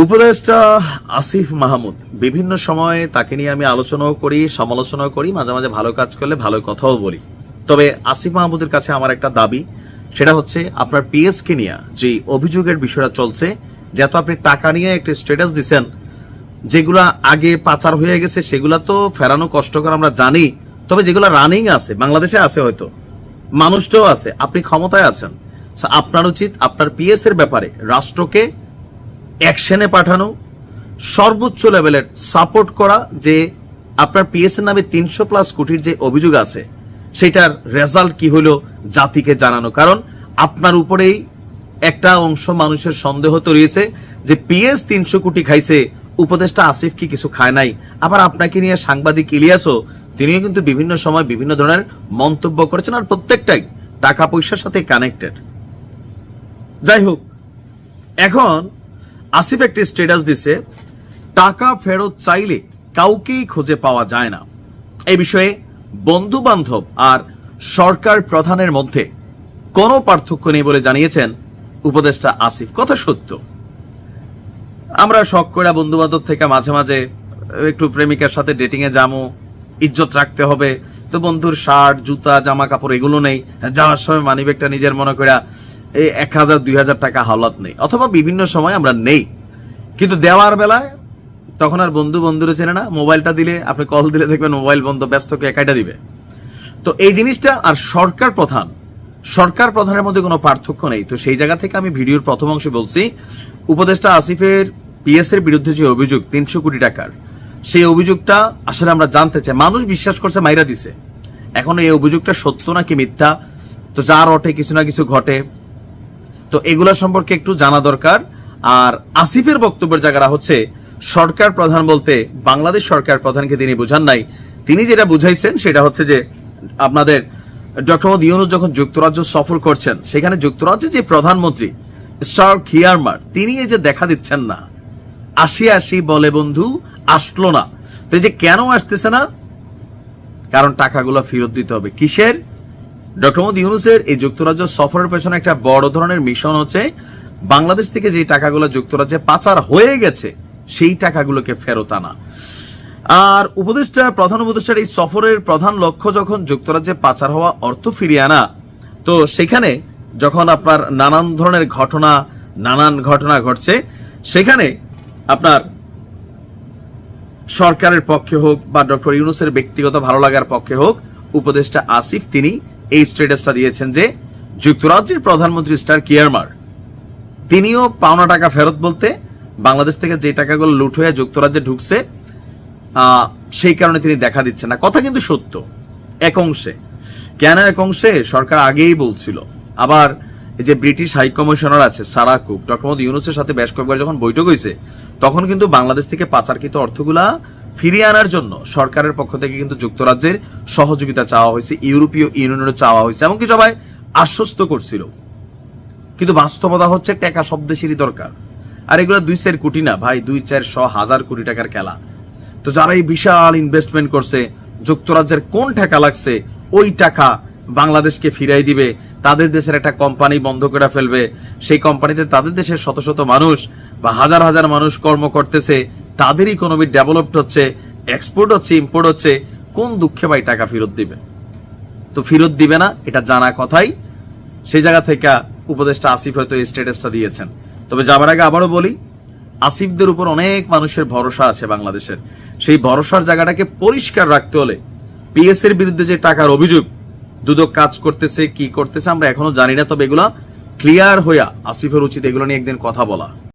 উপদেষ্টা আসিফ মাহমুদ, বিভিন্ন সময়ে তাকে নিয়ে আমি আলোচনাও করি, সমালোচনাও করি, মাঝে মাঝে ভালো কাজ করলে ভালো কথাও বলি। তবে আসিফ মাহমুদের কাছে আমার একটা দাবি, সেটা হচ্ছে আপনার পিএসকে নিয়ে যে অভিযোগের বিষয়টা চলছে যেহেতু আপনি টাকা নিয়ে একটা স্ট্যাটাস দিছেন, যেগুলা আগে পাচার হয়ে গেছে, সেগুলা তো ফেরানো কষ্টকর আমরা জানি, তবে যেগুলো রানিং আছে, বাংলাদেশে আছে হয়তো, মানুষটাও আছে, আপনি ক্ষমতায় আছেন। আপনার উচিত, আপনার পিএস এর ব্যাপারে, রাষ্ট্রকে অ্যাকশনে পাঠানো, সর্বোচ্চ লেভেলের সাপোর্ট করা যে আপনার পিএস এর নামে তিনশো প্লাস কোটির যে অভিযোগ আছে, সেটার রেজাল্ট কি হলো জাতিকে জানানো। কারণ আপনার উপরেই একটা অংশ মানুষের সন্দেহ তো রয়েছে যে পিএস তিনশো কোটি খাইছে, উপদেষ্টা আসিফ কি কিছু খায় নাই? আবার আপনাকে নিয়ে সাংবাদিক ইলিয়াসও, তিনিও কিন্তু বিভিন্ন সময় বিভিন্ন ধরনের মন্তব্য করেছেন আর প্রত্যেকটাই টাকা পয়সার সাথে কানেক্টেড যাই হোক, এখন আসিফ একটি স্ট্যাটাস দিছে, টাকা ফেরত চাইলে কাউকেই খুঁজে পাওয়া যায় না। এই বিষয়ে বন্ধু বান্ধব আর সরকার প্রধানের মধ্যে কোনো পার্থক্য নেই বলে জানিয়েছেন উপদেষ্টা আসিফ। কথা সত্য। আমরা শখ করে বন্ধু বান্ধব থেকে মাঝে মাঝে একটু প্রেমিকার সাথে ডেটিং এ যাব ইজ্জত রাখতে হবে। তো বন্ধুর শার্ট, জুতা, জামা কাপড় এগুলো নেই। যাওয়ার সময় মানিব্যাগটা নিজের মনে করে এই এক হাজার, দুই হাজার টাকা হাওলাত নেই। অথবা বিভিন্ন সময় আমরা নেই। কিন্তু দেওয়ার বেলায় তখন আর বন্ধু বন্ধুরে চেনে না, মোবাইলটা দিলে, আপনি কল দিলে দেখবেন মোবাইল বন্ধ, ব্যস্ত, কে একাইটা দিবে। তো এই জিনিসটা, আর সরকার প্রধান, সরকার প্রধানের মধ্যে কোনো পার্থক্য নেই। তো সেই জায়গা থেকে আমি ভিডিওর প্রথম অংশে বলছি, উপদেষ্টা আসিফের পিএস এর বিরুদ্ধে যে অভিযোগ, তিনশো কোটি টাকার, সেই অভিযোগটা আসলে আমরা জানতে চাই। মানুষ বিশ্বাস করছে, মাইরা দিছে। এখন এই অভিযোগটা সত্য নাকি মিথ্যা? তো যার অটে কিছু না কিছু ঘটে তো এগুলা সম্পর্কে একটু জানা দরকার। আর আসিফের বক্তব্যের জায়গাটা হচ্ছে, সরকার প্রধান বলতে বাংলাদেশ সরকার প্রধানকে তিনি বুঝান নাই। তিনি যেটা বুঝাইছেন সেটা হচ্ছে যে, আপনাদের ডক্টর মোহাম্মদ ইউনুস যখন যুক্তরাজ্য সফর করছেন, সেখানে যুক্তরাজ্যের যে প্রধানমন্ত্রী স্টার খিয়ারমার তিনি এই যে দেখা দিচ্ছেন না। আসি আসি বলে বন্ধু, আসলো না। তো এই যে কেন আসতেছে না? কারণ টাকাগুলো ফেরত দিতে হবে। কিসের? ডক্টর মোহাম্মদ ইউনুসের এই যুক্তরাজ্য সফরের পেছনে একটা বড় ধরনের মিশন হচ্ছে, বাংলাদেশ থেকে যে টাকাগুলো যুক্তরাজ্যে পাচার হয়ে গেছে, সেই টাকাগুলোকে ফেরত আনা। আর উপদেষ্টা, প্রধান উপদেষ্টার এই সফরের প্রধান লক্ষ্য যখন যুক্তরাজ্যে পাচার হওয়া অর্থ ফিরিয়ে আনা, তো সেখানে যখন আপনার নানান ধরনের ঘটনা, নানান ঘটনা ঘটছে, সেখানে আপনার সরকারের পক্ষে হোক বা ডক্টর ইউনুসের ব্যক্তিগত ভালো লাগার পক্ষে হোক, উপদেষ্টা আসিফ, তিনি এই স্ট্যাটাসটা দিয়েছেন যে যুক্তরাজ্যের প্রধানমন্ত্রী স্টার কিয়ারমার, তিনিও পাওনা টাকা ফেরত বলতে বাংলাদেশ থেকে যে টাকাগুলো লুট হয়ে যুক্তরাজ্যে ঢুকছে সেই কারণে তিনি দেখা দিচ্ছেন না। কথা কিন্তু সত্য, এক অংশে। কেন এক অংশে? সরকার আগেই বলছিল। আবার এই যে ব্রিটিশ হাই কমিশনার আছে সারা কুক, ডক্টর মোহাম্মদ ইউনুসের সাথে বেশ কয়েকবার যখন বৈঠক হয়েছে, তখন কিন্তু বাংলাদেশ থেকে পাচারকৃত অর্থগুলা ফিরিয়ে আনার জন্য সরকারের পক্ষ থেকে কিন্তু যুক্তরাজ্যের সহযোগিতা চাওয়া হয়েছে, ইউরোপীয় ইউনিয়নেরও চাওয়া হয়েছে, এমনকি সবাই আশ্বস্ত করছিল। কিন্তু বাস্তবতা হচ্ছে টাকা সব দেশেরই দরকার। আর এগুলো দুই চার কোটি না, ভাই, দুই চার শ হাজার কোটি টাকার খেলা। তো যারা এই বিশাল ইনভেস্টমেন্ট করছে, যুক্তরাজ্যের কোন টাকা লাগছে, ওই টাকা বাংলাদেশকে ফিরাই দিবে, তাদের দেশের একটা কোম্পানি বন্ধ করে ফেলবে, সেই কোম্পানিতে তাদের দেশের শত শত মানুষ বা হাজার হাজার মানুষ কর্ম করতেছে তাদের ইকোনমি ডেভেলপড হচ্ছে এক্সপোর্ট হচ্ছে ইম্পোর্ট হচ্ছে, কোন দুঃখে ভাই টাকা ফেরত দিবে? তো ফেরত দিবে না, এটা জানা কথাই। সেই জায়গা থেকে উপদেষ্টা আসিফ হয়তো এই স্ট্যাটাসটা দিয়েছেন। তবে যাবার আগে আবারও বলি, আসিফদের উপর অনেক মানুষের ভরসা আছে বাংলাদেশের। সেই ভরসার জায়গাটাকে পরিষ্কার রাখতে হলে পিএস এর বিরুদ্ধে যে টাকার অভিযোগ, দুদক কাজ করতেছে, কি করতেছে, আমরা এখনও জানি না, তবে এগুলা ক্লিয়ার হইয়া আসিফের উচিত এগুলো নিয়ে একদিন কথা বলা।